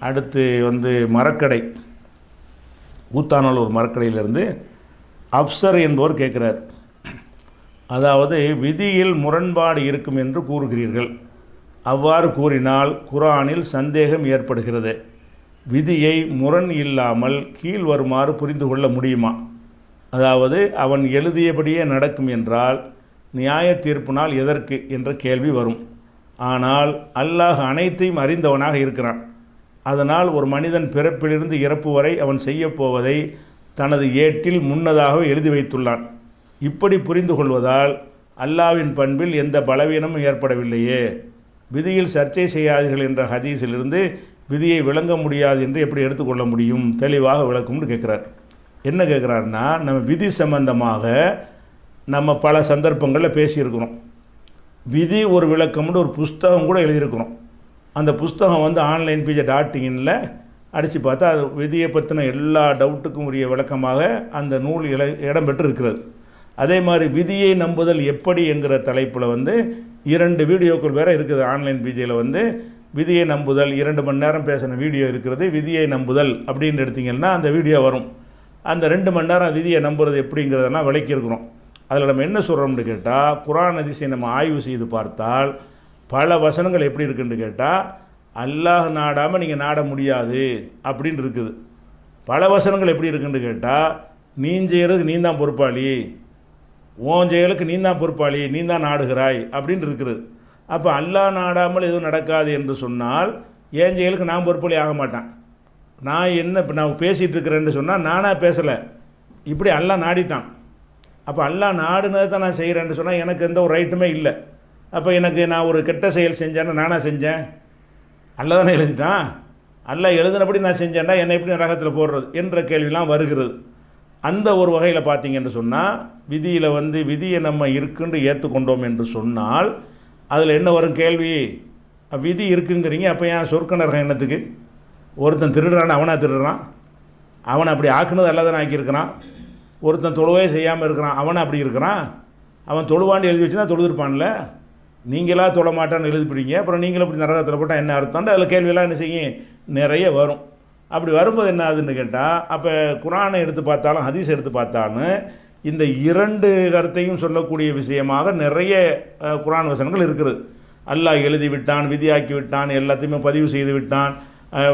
அடுத்து வந்து மரக்கடை. ஊத்தானூர் மரக்கடையிலிருந்து அப்சர் என்பவர் கேட்குறார். அதாவது விதியில் முரண்பாடு இருக்கும் என்று கூறுகிறீர்கள். அவ்வாறு கூறினால் குரானில் சந்தேகம் ஏற்படுகிறது. விதியை முரண் இல்லாமல் கீழ் வருமாறு புரிந்து கொள்ள முடியுமா? அதாவது அவன் எழுதியபடியே நடக்கும் என்றால் நியாய தீர்ப்பினால் எதற்கு? என்ற கேள்வி வரும். ஆனால் அல்லாஹ் அனைத்தையும் அறிந்தவனாக இருக்கிறான். அதனால் ஒரு மனிதன் பிறப்பிலிருந்து இறப்பு வரை அவன் செய்யப்போவதை தனது ஏட்டில் முன்னதாகவே எழுதி வைத்துள்ளான். இப்படி புரிந்து கொள்வதால் அல்லாவின் பண்பில் எந்த பலவீனமும் ஏற்படவில்லையே. விதியில் சர்ச்சை செய்யாதீர்கள் என்ற ஹதீஸிலிருந்து விதியை விளங்க முடியாது என்று எப்படி எடுத்துக்கொள்ள முடியும்? தெளிவாக விளக்கும்னு கேட்குறார். என்ன கேட்குறாருன்னா நம்ம விதி சம்பந்தமாக நம்ம பல சந்தர்ப்பங்களில் பேசியிருக்கிறோம். விதி ஒரு விளக்கம்னு ஒரு புஸ்தகம் கூட எழுதியிருக்கிறோம். அந்த புஸ்தகம் வந்து ஆன்லைன் பிஜே டாட் இன்ல அடித்து பார்த்தா அது விதியை பற்றின எல்லா டவுட்டுக்கும் உரிய விளக்கமாக அந்த நூல் இட இடம்பெற்று இருக்கிறது அதே மாதிரி விதியை நம்புதல் எப்படி என்கிற தலைப்பில் வந்து இரண்டு வீடியோக்கள் வேறு இருக்குது ஆன்லைன் பிஜேயில் வந்து. விதியை நம்புதல் இரண்டு மணி நேரம் பேசின வீடியோ இருக்கிறது விதியை நம்புதல் அப்படின்னு எடுத்திங்கன்னா அந்த வீடியோ வரும். அந்த ரெண்டு மணி நேரம் விதியை நம்புறது எப்படிங்கிறதெல்லாம் விளக்கியிருக்கிறோம். அதில் நம்ம என்ன சொல்கிறோம்னு கேட்டால் குரான் அதிசயம் நம்ம ஆய்வு செய்து பார்த்தால் பல வசனங்கள் எப்படி இருக்குன்னு கேட்டால் அல்லாஹ் நாடாமல் நீங்கள் நாட முடியாது அப்படின்னு இருக்குது. பல வசனங்கள் எப்படி இருக்குன்னு கேட்டால் நீ செய்கிறதுக்கு நீ தான் பொறுப்பாளி. உன் செயலுக்கு நீ தான் பொறுப்பாளி. நீ தான் நாடுகிறாய் அப்படின்னு இருக்குது. அப்போ அல்லாஹ் நாடாமல் எதுவும் நடக்காது என்று சொன்னால் என் செயலுக்கு நான் பொறுப்பாளி ஆக மாட்டேன். நான் என்ன இப்போ நான் பேசிகிட்டு இருக்கிறேன்னு சொன்னால் நானாக பேசலை. இப்படி அல்லாஹ் நாடிட்டான். அப்போ அல்லாஹ் நாடுனதை தான் நான் செய்கிறேன்னு சொன்னால் எனக்கு எந்த ஒரு ரைட்டுமே இல்லை. அப்போ எனக்கு நான் ஒரு கெட்ட செயல் செஞ்சேன்னா நானாக செஞ்சேன்? அல்ல தானே எழுதிட்டான்? அல்ல எழுதினபடி நான் செஞ்சேன்டா என்னை எப்படி நரகத்தில் போடுறது என்ற கேள்விலாம் வருகிறது. அந்த ஒரு வகையில் பார்த்தீங்கன்னு சொன்னால் விதியில் வந்து விதியை நம்ம இருக்குன்னு ஏற்றுக்கொண்டோம் என்று சொன்னால் அதில் என்ன வரும் கேள்வி? விதி இருக்குங்கிறீங்க அப்போ ஏன் சொர்க்க நரகம் என்னத்துக்கு? ஒருத்தன் திருடுறான் அவனாக திருடுறான்? அவனை அப்படி ஆக்குனது அல்லதானே ஆக்கியிருக்கிறான். ஒருத்தன் தொழுவே செய்யாமல் இருக்கிறான் அவனை அப்படி இருக்கிறான். அவன் தொழுவாண்டு எழுதி வச்சுன்னா தொழுதுருப்பான்ல? நீங்களாக தொடமாட்டான்னு எழுதிப்பிடிங்க அப்புறம் நீங்களும் இப்படி நரகத்தில் போட்டால் என்ன அர்த்தம்னு அதில் கேள்வியெல்லாம் என்ன செய்யும்? நிறைய வரும். அப்படி வரும்போது என்ன ஆகுதுன்னு கேட்டால் அப்போ குரானை எடுத்து பார்த்தாலும் ஹதீஸ் எடுத்து பார்த்தாலும் இந்த இரண்டு கருத்தையும் சொல்லக்கூடிய விஷயமாக நிறைய குரான் வசனங்கள் இருக்குது. அல்லாஹ் எழுதி விட்டான் விதியாக்கி விட்டான் எல்லாத்தையுமே பதிவு செய்து விட்டான்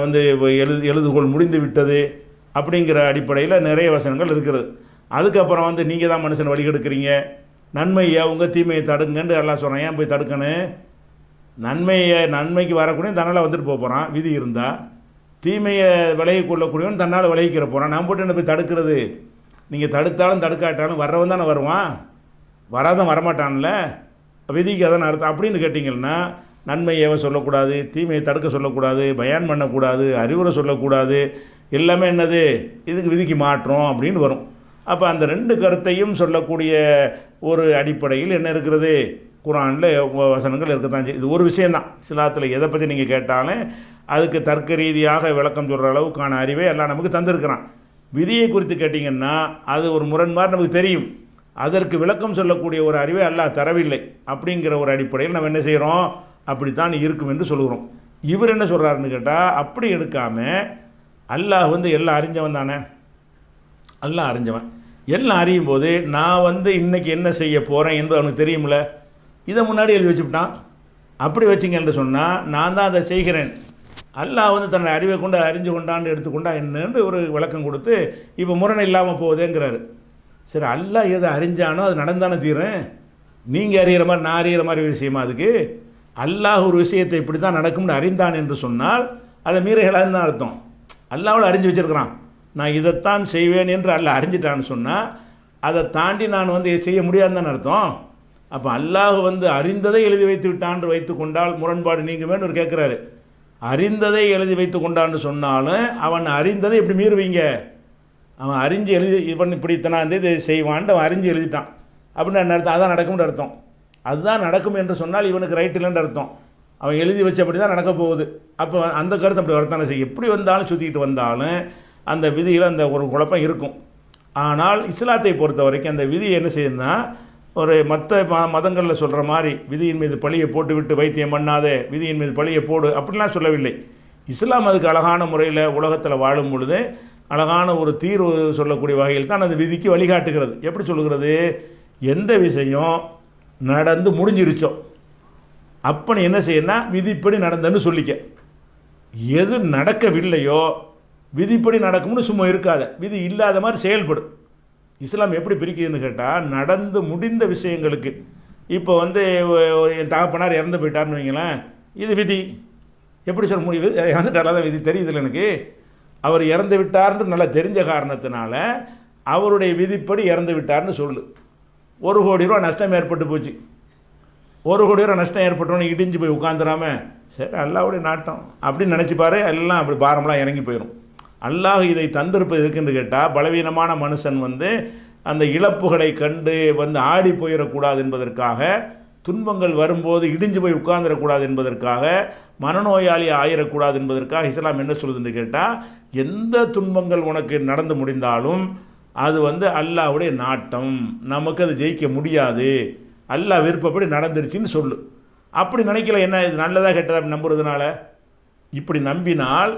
வந்து எழுது எழுதுகோள் முடிந்து விட்டது அப்படிங்கிற அடிப்படையில் நிறைய வசனங்கள் இருக்குது. அதுக்கப்புறம் வந்து நீங்கள் தான் மனுஷன் வழிகெடுக்கிறீங்க. நன்மையை உங்கள் தீமையை தடுங்கன்னு எல்லாம் சொன்னேன். ஏன் போய் தடுக்கணும் நன்மையை நன்மைக்கு வரக்கூடிய தன்னால் வந்துட்டு போக போகிறான் விதி இருந்தால் தீமையை விலகி கொள்ளக்கூடியவன் தன்னால் விளைவிக்கிற போகிறான் நான் போட்டு என்ன போய் தடுக்கிறது? நீங்கள் தடுத்தாலும் தடுக்காட்டாலும் வர்றவன் தானே வருவான். வராதான் வரமாட்டான்ல. விதிக்கு அதான் அர்த்தம். அப்படின்னு கேட்டிங்கன்னா நன்மையை சொல்லக்கூடாது தீமையை தடுக்க சொல்லக்கூடாது பயான் பண்ணக்கூடாது அறிவுரை சொல்லக்கூடாது. எல்லாமே என்னது? இதுக்கு விதிக்கு மாற்றம் அப்படின்னு வரும். அப்போ அந்த ரெண்டு கருத்தையும் சொல்லக்கூடிய ஒரு அடிப்படையில் என்ன இருக்கிறது? குரானில் வசனங்கள் இருக்கத்தான் செய்யுது. இது ஒரு விஷயந்தான் சிலாத்தில் எதை பற்றி நீங்கள் கேட்டாலும் அதுக்கு தர்க்க ரீதியாக விளக்கம் சொல்கிற அளவுக்கான அறிவை எல்லாம் நமக்கு தந்திருக்கிறான். விதியை குறித்து கேட்டிங்கன்னா அது ஒரு முரண்பாடு நமக்கு தெரியும். அதற்கு விளக்கம் சொல்லக்கூடிய ஒரு அறிவை அல்லாஹ் தரவில்லை. அப்படிங்கிற ஒரு அடிப்படையில் நம்ம என்ன செய்கிறோம் அப்படித்தான் இருக்கும் என்று சொல்கிறோம் இவர் என்ன சொல்கிறாருன்னு கேட்டால் அப்படி எடுக்காமல் அல்லாஹ் வந்து எல்லாம் அறிஞ்சவன் தானே? எல்லாம் அறிஞ்சவன். எல்லாம் அறியும் போது நான் வந்து இன்னைக்கு என்ன செய்ய போகிறேன் என்பது அவனுக்கு தெரியும்ல? இதை முன்னாடி எழுதி வச்சுவிட்டான் அப்படி வச்சிங்கன்னு சொன்னால் நான் தான் அதை செய்கிறேன். அல்லாஹ் வந்து தன்னை அறிவை கொண்டு அறிஞ்சு கொண்டான்னு எடுத்துக்கொண்டா என்னன்னு ஒரு விளக்கம் கொடுத்து இப்போ முரணை இல்லாமல் போகுதேங்கிறாரு. சரி அல்லாஹ் எதை அறிஞ்சானோ அது நடந்தானே தீரும் நீங்கள் அறிகிற மாதிரி நான் அறிகிற மாதிரி விஷயமா அதுக்கு? அல்லாஹ் ஒரு விஷயத்தை இப்படி தான் நடக்கும்னு அறிந்தான் என்று சொன்னால் அதை மீறுகளான்னு தான் அர்த்தம். அல்லாவோட அறிஞ்சு வச்சிருக்கிறான். நான் இதைத்தான் செய்வேன் என்று அல்லாஹ் அறிஞ்சிட்டான்னு சொன்னால் அதை தாண்டி நான் வந்து செய்ய முடியாதுன்னு அர்த்தம்? அப்போ அல்லாஹ் வந்து அறிந்ததை எழுதி வைத்து விட்டான் வைத்து கொண்டால் முரண்பாடு நீங்குமேன்னு ஒரு கேட்குறாரு அறிந்ததை எழுதி வைத்து கொண்டான்னு சொன்னாலும் அவன் அறிந்ததை எப்படி மீறுவீங்க? அவன் அறிஞ்சு எழுதி இவன் இப்படி இத்தனாம் தேதி இதை செய்வான்ட்டு அவன் அறிஞ்சு எழுதிட்டான். அப்படின்னு என்ன அர்த்தம்? அதான் நடக்கும்னு அர்த்தம். அதுதான் நடக்கும் என்று சொன்னால் இவனுக்கு ரைட் இல்லைன்னு அர்த்தம். அவன் எழுதி வச்சபடி தான் நடக்க போகுது. அப்போ அந்த கருத்து அப்படி வரத்தானே செய்யும். எப்படி வந்தாலும் சுற்றிக்கிட்டு வந்தாலும் அந்த விதியில் அந்த ஒரு குழப்பம் இருக்கும். ஆனால் இஸ்லாத்தை பொறுத்த வரைக்கும் அந்த விதி என்ன செய்யுதுன்னா ஒரு மற்ற ம மதங்களில் சொல்கிற மாதிரி விதியின் மீது பழியை போட்டுவிட்டு வைத்தியம் பண்ணாதே விதியின் மீது பழியை போடு அப்படிலாம் சொல்லவில்லை. இஸ்லாம் அதுக்கு அழகான முறையில் உலகத்தில் வாழும் பொழுது அழகான ஒரு தீர்வு சொல்லக்கூடிய வகையில் தான் அந்த விதிக்கு வழிகாட்டுகிறது. எப்படி சொல்லுகிறது? எந்த விஷயம் நடந்து முடிஞ்சிருச்சோ அப்போ என்ன செய்யணும்னா விதிப்படி நடந்தன்னு சொல்லிக்க. எது நடக்கவில்லையோ விதிப்படி நடக்கும்னு சும்மா இருக்காத. விதி இல்லாத மாதிரி செயல்படும். இஸ்லாம் எப்படி பிரிக்குதுன்னு கேட்டால் நடந்து முடிந்த விஷயங்களுக்கு. இப்போ வந்து என் தகப்பனார் இறந்து போயிட்டார்னு வைங்களேன் இது விதி. எப்படி சொல்ல முடியுது? இறந்துட்டால தான் விதி. தெரியுதுல்ல எனக்கு. அவர் இறந்து விட்டார்னு நல்லா தெரிஞ்ச காரணத்தினால அவருடைய விதிப்படி இறந்து விட்டார்னு சொல்லு. ஒரு கோடி ரூபா நஷ்டம் ஏற்பட்டு போச்சு. ஒரு கோடி ரூபா நஷ்டம் ஏற்பட்டோன்னு இடிஞ்சு போய் உட்காந்துடாம சரி அல்லாவுடைய நாட்டம். அப்படின்னு நினச்சிப்பாரு எல்லாம் அப்படி பாரம்லாம் இறங்கி போயிடும் அல்லாஹ் இதை தந்திருப்பது எதுக்குன்னு கேட்டால் பலவீனமான மனுஷன் வந்து அந்த இழப்புகளை கண்டு வந்து ஆடி போயிடக்கூடாது என்பதற்காக துன்பங்கள் வரும்போது இடிஞ்சு போய் உட்கார்ந்துடக்கூடாது என்பதற்காக மனநோயாளி ஆயிடக்கூடாது என்பதற்காக இஸ்லாம் என்ன சொல்லுதுன்னு கேட்டால் எந்த துன்பங்கள் உனக்கு நடந்து முடிந்தாலும் அது வந்து அல்லாஹ்வுடைய நாட்டம். நமக்கு அது ஜெயிக்க முடியாது. அல்லாஹ் விருப்பப்படி நடந்துருச்சுன்னு சொல்லு. அப்படி நினைக்கல என்ன இது நல்லதாக கெட்டதாக அப்படி நம்புறதுனால? இப்படி நம்பினால்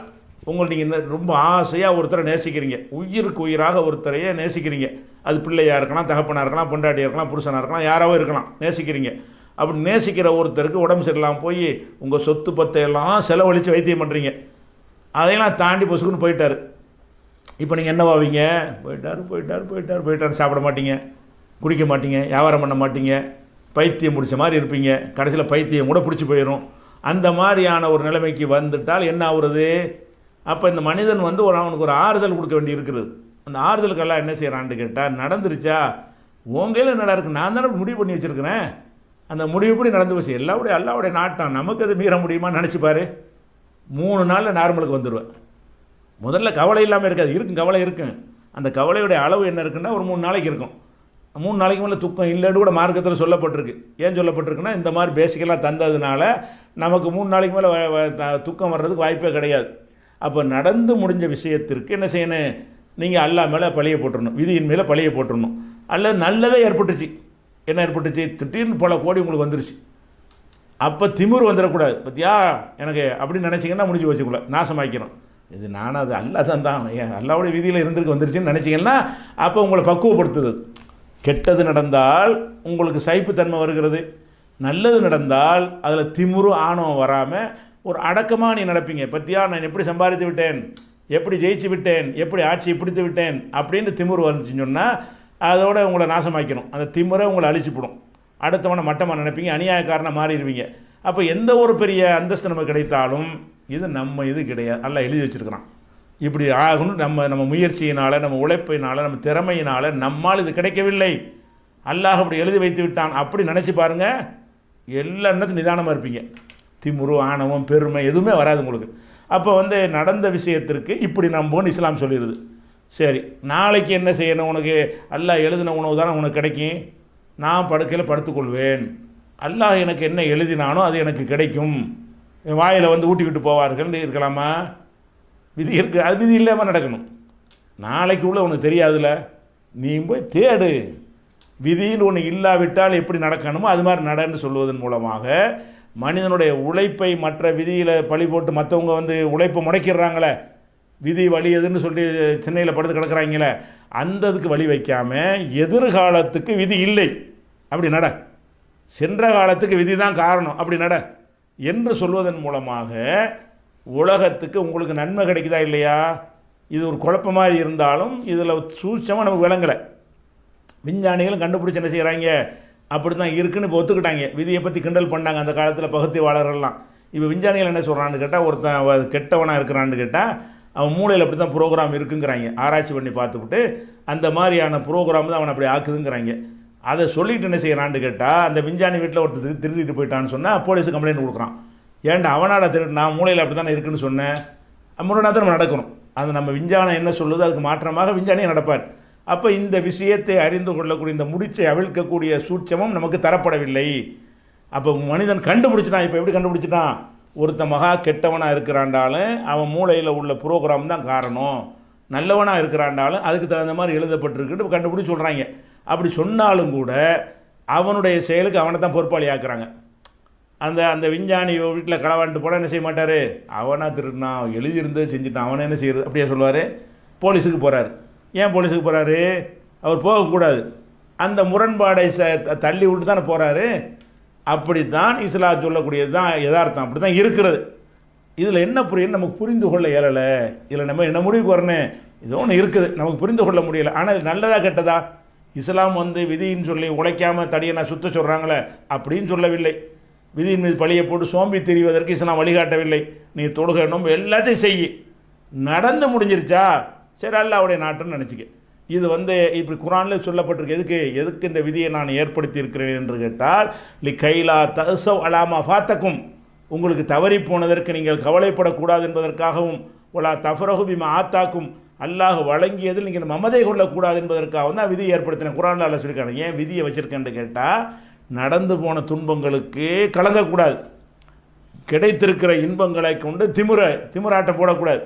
உங்களை நீங்கள் ரொம்ப ஆசையாக ஒருத்தரை நேசிக்கிறீங்க. உயிருக்கு உயிராக ஒருத்தரையே நேசிக்கிறீங்க. அது பிள்ளையாக இருக்கலாம் தகப்பனாக இருக்கலாம் பொண்டாட்டியாக இருக்கலாம் புருஷனாக இருக்கலாம் யாராவோ இருக்கலாம் நேசிக்கிறீங்க. அப்படி நேசிக்கிற ஒருத்தருக்கு உடம்பு சரியில்லாமல் போய் உங்கள் சொத்து பத்தையெல்லாம் செலவழித்து வைத்தியம் பண்ணுறீங்க அதையெல்லாம் தாண்டி பொசுக்குன்னு போயிட்டார். இப்போ நீங்கள் என்ன வாவீங்க போயிட்டார் போயிட்டார் போயிட்டாரு போயிட்டார் சாப்பிட மாட்டீங்க. குடிக்க மாட்டீங்க வியாபாரம் பண்ண மாட்டீங்க. பைத்தியம் பிடிச்ச மாதிரி இருப்பீங்க. கடைசியில் பைத்தியம் கூட பிடிச்சி போயிடும் அந்த மாதிரியான ஒரு நிலைமைக்கு வந்துட்டால் என்ன ஆகுறது அப்போ இந்த மனிதன் வந்து ஒரு அவனுக்கு ஒரு ஆறுதல் கொடுக்க வேண்டி இருக்குது அந்த ஆறுதலுக்கெல்லாம் என்ன செய்கிறான்னு கேட்டால் நடந்துருச்சா? உன் என்னடா இருக்குது நான் தானே முடிவு பண்ணி வச்சுருக்கிறேன். அந்த முடிவுப்படி நடந்து போச்சு. எல்லாவுடைய எல்லாவுடைய நாட்டம். நமக்கு அது மீற முடியுமான்னு நினச்சிப்பாரு மூணு நாளில் நார்மலுக்கு வந்துடுவேன் முதல்ல கவலை இல்லாமல் இருக்காது. இருக்கும் கவலை இருக்கும். அந்த கவலையுடைய அளவு என்ன இருக்குன்னா ஒரு மூணு நாளைக்கு இருக்கும். மூணு நாளைக்கு மேலே துக்கம் இல்லைன்னு கூட மார்க்கத்தில் சொல்லப்பட்டிருக்கு. ஏன் சொல்லப்பட்டிருக்குன்னா இந்த மாதிரி பேசிக்கலாக தந்ததுனால நமக்கு மூணு நாளைக்கு மேலே வ- த- துக்கம் வர்றதுக்கு வாய்ப்பே கிடையாது. அப்போ நடந்து முடிஞ்ச விஷயத்திற்கு என்ன செய்யணும்? நீங்கள் அல்லா மேலே பழைய போட்டுடணும் விதியின் மேலே பழைய போட்டுடணும் அல்லது நல்லதே ஏற்பட்டுச்சு. என்ன ஏற்பட்டுச்சு? திடீர்னு பல கோடி உங்களுக்கு வந்துருச்சு. அப்போ திமிர் வந்துடக்கூடாது. பத்தியா? எனக்கு அப்படின்னு நினச்சிங்கன்னா முடிஞ்சு வச்சுக்கல நாசமாக்கிறோம் இது நானும் அது அல்லா தான் தான். ஏன் அல்லாவுடைய விதியில் இருந்திருக்கு வந்துருச்சுன்னு நினச்சிங்கன்னா அப்போ உங்களை பக்குவப்படுத்துது. கெட்டது நடந்தால் உங்களுக்கு சைப்புத்தன்மை வருகிறது. நல்லது நடந்தால் அதில் திமிரு ஆணவம் வராமல் ஒரு அடக்கமாக நீ நடப்பீங்க. பத்தியா நான் எப்படி சம்பாதித்து விட்டேன்? எப்படி ஜெயிச்சு விட்டேன்? எப்படி ஆட்சியை பிடித்து விட்டேன்? அப்படின்னு திமிரு வந்துச்சுன்னு சொன்னால் அதோட உங்களை நாசமாக்கணும் அந்த திமுறை உங்களை அழிச்சுப்படும். அடுத்தவனை மட்டமாக நினைப்பீங்க அநியாயக்காரனாக மாறிடுவீங்க. அப்போ எந்த ஒரு பெரிய அந்தஸ்து நமக்கு கிடைத்தாலும் இது நம்ம இது கிடையாது. நல்லா எழுதி வச்சிருக்கிறான். இப்படி ஆகணும் நம்ம நம்ம முயற்சியினால் நம்ம உழைப்பினால் நம்ம திறமையினால் நம்மால் இது கிடைக்கவில்லை. அல்லாஹ் அப்படி எழுதி வைத்து விட்டான். அப்படி நினச்சி பாருங்கள் எல்லா எண்ணத்தையும் நிதானமாக இருப்பீங்க. திமுரு ஆணவம் பெருமை எதுவுமே வராது உங்களுக்கு. அப்போ வந்து நடந்த விஷயத்திற்கு இப்படி நம்போன்னு இஸ்லாம் சொல்லிடுது சரி நாளைக்கு என்ன செய்யணும்? உனக்கு அல்லாஹ் எழுதின உணவு தானே உனக்கு கிடைக்கும். நான் படுக்கையில் படுத்துக்கொள்வேன். அல்லாஹ் எனக்கு என்ன எழுதினானோ அது எனக்கு கிடைக்கும். என் வாயில் வந்து ஊட்டி விட்டு போவார்கள் இருக்கலாமா? விதி இருக்கு. அது விதி இல்லாமல் நடக்கணும். நாளைக்கு உள்ள உனக்கு தெரியாதுல்ல நீ போய் தேடு. விதியில் ஒன்று இல்லாவிட்டால் எப்படி நடக்கணுமோ அது மாதிரி நடன்னு சொல்வதன் மூலமாக மனிதனுடைய உழைப்பை மற்ற விதியில் பழி போட்டு மற்றவங்க வந்து உழைப்பை முடக்கிடுறாங்களே விதி வழி எதுன்னு சொல்லி சென்னையில் படுத்து கிடக்குறாங்களே அந்த இதுக்கு வழி வைக்காம எதிர்காலத்துக்கு விதி இல்லை. அப்படி நட. சென்ற காலத்துக்கு விதி தான் காரணம். அப்படி நட. என்று சொல்வதன் மூலமாக உலகத்துக்கு உங்களுக்கு நன்மை கிடைக்குதா இல்லையா? இது ஒரு குழப்பமாக இருந்தாலும் இதில் சூட்சமாக நமக்கு விளங்கலை. விஞ்ஞானிகளும் கண்டுபிடிச்சி என்ன செய்கிறாங்க அப்படி தான் இருக்குன்னு இப்போ ஒத்துக்கிட்டாங்க. விதியை பற்றி கிண்டல் பண்ணாங்க அந்த காலத்தில் பகுத்திவாளர்கள்லாம் இப்போ விஞ்ஞானிகள் என்ன சொல்கிறான்னு கேட்டால் ஒருத்தன் கெட்டவனாக இருக்கிறான்னு கேட்டால் அவன் மூளையில் அப்படி தான் ப்ரோக்ராம் இருக்குங்கிறாங்க. ஆராய்ச்சி பண்ணி பார்த்துவிட்டு அந்த மாதிரியான ப்ரோக்ராம் தான் அவனை அப்படி ஆக்குதுங்கிறாங்க. அதை சொல்லிட்டு என்ன செய்கிறான்னு கேட்டால் அந்த விஞ்ஞானி வீட்டில் ஒருத்தர் திருடிட்டு போயிட்டான்னு சொன்னால் போலீஸு கம்ப்ளைண்ட் கொடுக்குறான். ஏன்டா அவனாட திருட்டு நான் மூளையில் அப்படி தானே இருக்குன்னு சொன்னேன்? முறைனா நம்ம நடக்கணும். அது நம்ம விஞ்ஞானம் என்ன சொல்லுதோ அதுக்கு மாற்றமாக விஞ்ஞானியை நடப்பார். அப்போ இந்த விஷயத்தை அறிந்து கொள்ளக்கூடிய இந்த முடிச்சை அவிழ்க்கக்கூடிய சூட்சமும் நமக்கு தரப்படவில்லை. அப்போ மனிதன் கண்டுபிடிச்சிட்டான். இப்போ எப்படி கண்டுபிடிச்சிட்டான்? ஒருத்த மகா கெட்டவனாக இருக்கிறாண்டாலும் அவன் மூளையில் உள்ள ப்ரோக்ராம் தான் காரணம். நல்லவனாக இருக்கிறாண்டாலும் அதுக்கு தகுந்த மாதிரி எழுதப்பட்டிருக்குன்னு கண்டுபிடிச்சி சொல்கிறாங்க அப்படி சொன்னாலும் கூட அவனுடைய செயலுக்கு அவனை தான் பொறுப்பாளி ஆக்குறாங்க. அந்த அந்த விஞ்ஞானி வீட்டில் களவாண்டு போனால் என்ன செய்ய மாட்டார்? அவனா திருடினான். எழுதியிருந்தது செஞ்சுட்டான். அவனை என்ன செய்யறது? அப்படியே சொல்லுவார். போலீஸுக்கு போகிறாரு ஏன் போலீஸுக்கு போகிறாரு அவர் போகக்கூடாது அந்த முரண்பாடை ச தள்ளி விட்டு தானே போகிறாரு அப்படித்தான் இஸ்லாம் சொல்லக்கூடியது தான் யதார்த்தம். அப்படி தான் இருக்கிறது. இதில் என்ன புரியும் நமக்கு புரிந்து கொள்ள இயலலை. இதில் நம்ம என்ன முடிவுக்கு வரணும்? இது ஒன்று இருக்குது. நமக்கு புரிந்து கொள்ள முடியலை. ஆனால் இது நல்லதா கெட்டதா? இஸ்லாம் வந்து விதின்னு சொல்லி உழைக்காம தடியை நான் சுத்த சொல்கிறாங்களே அப்படின்னு சொல்லவில்லை. விதியின் மீது பழியை போட்டு சோம்பி திரிவதற்கு இஸ்லாம் வழிகாட்டவில்லை. நீ தொழுகை எல்லாத்தையும் செய் நடந்து முடிஞ்சிருச்சா? சரி அல்லாவுடைய நாட்டுன்னு நினச்சிக்க. இது வந்து இப்படி குரானில் சொல்லப்பட்டிருக்கு. எதுக்கு எதுக்கு இந்த விதியை நான் ஏற்படுத்தி இருக்கிறேன் என்று கேட்டால் லி கைலா தசவ் அலாமா ஃபாத்தக்கும் உங்களுக்கு தவறி போனதற்கு நீங்கள் கவலைப்படக்கூடாது என்பதற்காகவும் ஒலா தஃபரகு பிமா ஆத்தாக்கும். அல்லாஹ் வழங்கியதில் நீங்கள் மமதை கொள்ளக்கூடாது என்பதற்காக தான் விதியை ஏற்படுத்தினேன். குரானில் அல்ல சொல்லியிருக்காங்க. ஏன் விதியை வச்சுருக்கேன்னு கேட்டால் நடந்து போன துன்பங்களுக்கு கலங்கக்கூடாது. கிடைத்திருக்கிற இன்பங்களை கொண்டு திமுற திமுறாட்டம் போடக்கூடாது.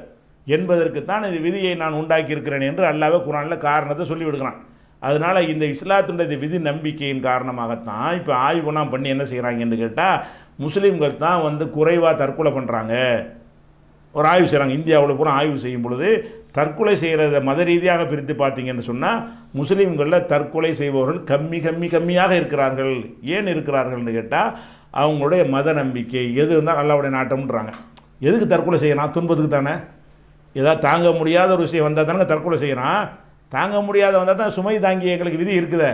என்பதற்குத்தான் இந்த விதியை நான் உண்டாக்கியிருக்கிறேன் என்று அல்லாவே குரானில் காரணத்தை சொல்லிவிடுகிறான். அதனால் இந்த இஸ்லாத்துடைய இந்த விதி நம்பிக்கையின் காரணமாகத்தான் இப்போ ஆய்வுலாம் பண்ணி என்ன செய்கிறாங்கன்னு கேட்டால் முஸ்லீம்கள் தான் வந்து குறைவாக தற்கொலை பண்ணுறாங்க ஒரு ஆய்வு செய்கிறாங்க இந்தியாவில் பூரா ஆய்வு செய்யும் பொழுது தற்கொலை செய்கிறத மத ரீதியாக பிரித்து பார்த்தீங்கன்னு சொன்னால் முஸ்லீம்களில் தற்கொலை செய்பவர்கள் கம்மி கம்மி கம்மியாக இருக்கிறார்கள். ஏன் இருக்கிறார்கள்னு கேட்டால் அவங்களுடைய மத நம்பிக்கை எது இருந்தால் அல்லாவுடைய நாட்டம்ன்றாங்க. எதுக்கு தற்கொலை செய்யலாம் துன்பத்துக்கு தானே? ஏதாவது தாங்க முடியாத ஒரு விஷயம் வந்தால் தானே தற்கொலை செய்கிறான் தாங்க முடியாத வந்தால் தான் சுமை தாங்கி எங்களுக்கு விதி இருக்குதே.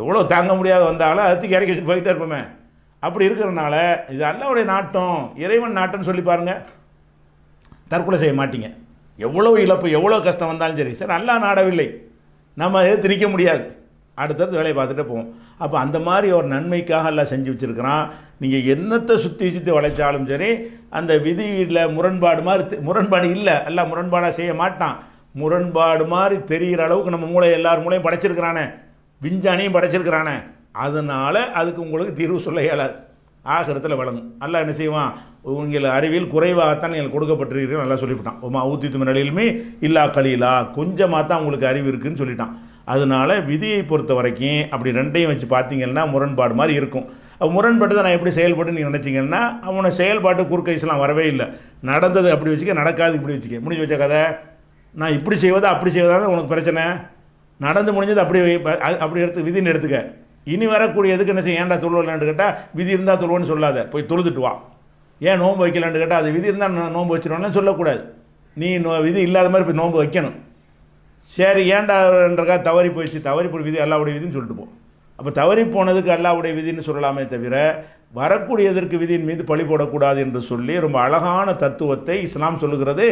எவ்வளோ தாங்க முடியாத வந்தாலும் அதுக்கு இறக்கி வச்சுட்டு போயிட்டே இருப்போமே. அப்படி இருக்கிறனால இது அல்லாவுடைய நாட்டம் இறைவன் நாட்டம்னு சொல்லி பாருங்கள் தற்கொலை செய்ய மாட்டீங்க. எவ்வளோ இழப்பு எவ்வளோ கஷ்டம் வந்தாலும் சரி சார் நல்லா நாடவில்லை. நம்ம எதிர்த்து நிற்க முடியாது. அடுத்தடுத்து வேலையை பார்த்துட்டு போவோம். அப்போ அந்த மாதிரி ஒரு நன்மைக்காக எல்லாம் செஞ்சு வச்சுருக்கிறான். நீங்கள் என்னத்தை சுற்றி சுற்றி வளைச்சாலும் சரி அந்த விதியில் முரண்பாடு மாதிரி முரண்பாடு இல்லை. எல்லாம் முரண்பாடாக செய்ய மாட்டான். முரண்பாடு மாதிரி தெரிகிற அளவுக்கு நம்ம மூளை எல்லார் மூளையும் படைச்சிருக்கிறானே. விஞ்ஞானியும் படைச்சிருக்கிறானே. அதனால் அதுக்கு உங்களுக்கு தீர்வு சொல்ல இயலாது. ஆகிரத்தில் வழங்கும். நல்லா என்ன செய்வான்? உங்கள் அறிவில் குறைவாகத்தான் நீங்கள் கொடுக்கப்பட்டிருக்கிறீர்கள். நல்லா சொல்லிவிட்டான். உமா ஊத்தி நிலையிலுமே இல்லா கலீலா. கொஞ்சமாக தான் உங்களுக்கு அறிவு இருக்குதுன்னு சொல்லிட்டான். அதனால விதியை பொறுத்த வரைக்கும் அப்படி ரெண்டையும் வச்சு பார்த்தீங்கன்னா முரண்பாடு மாதிரி இருக்கும். முரண்பட்டு தான் நான் எப்படி செயல்பட்டு நீங்கள் நினச்சிங்கன்னா அவனை செயல்பாட்டு குறுக்கைஸ்லாம் வரவே இல்லை. நடந்தது அப்படி வச்சுக்க நடக்காது இப்படி வச்சுக்க. முடிஞ்சு வச்ச கதை? நான் இப்படி செய்வதா அப்படி செய்வதா தான் உனக்கு பிரச்சனை? நடந்து முடிஞ்சது அப்படி அது- அப்படி எடுத்து விதின்னு எடுத்துக்க. இனி வரக்கூடியதுக்கு என்ன செய்ய ஏன்டா தொழுவலான்னு கேட்டால் விதி இருந்தால் தொழுவன்னு சொல்லாத. போய் தொழுதுட்டு வா. ஏன் நோன்பு வைக்கலான்னு கேட்டால் அது விதி இருந்தால் நான் நோன்பு வச்சிடணும்னு சொல்லக்கூடாது. நீ நோ- விதி இல்லாத மாதிரி போய் நோன்பு வைக்கணும். சரி ஏன்டான்றக்கா தவறி போயிடுச்சு? தவறி போய் விதி எல்லா விதின்னு சொல்லிட்டு போ. அப்போ தவறி போனதுக்கு அல்லாவுடைய விதின்னு சொல்லலாமே தவிர வரக்கூடியதற்கு விதியின் மீது பழி போடக்கூடாது என்று சொல்லி ரொம்ப அழகான தத்துவத்தை இஸ்லாம் சொல்லுகிறது.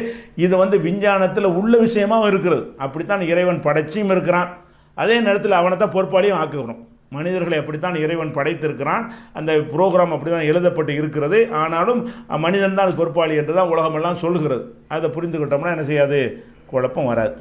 இது வந்து விஞ்ஞானத்தில் உள்ள விஷயமாக இருக்கிறது. அப்படித்தான் இறைவன் படைச்சியும் இருக்கிறான். அதே நேரத்தில் அவனை தான் பொறுப்பாளியும் ஆக்குகிறோம் மனிதர்களை அப்படித்தான் இறைவன் படைத்திருக்கிறான். அந்த ப்ரோக்ராம் அப்படி தான் எழுதப்பட்டு இருக்கிறது. ஆனாலும் மனிதன் தான் பொறுப்பாளி என்று தான் உலகமெல்லாம் சொல்லுகிறது. அதை புரிந்துக்கிட்டோம்னா என்ன செய்யாது? குழப்பம் வராது.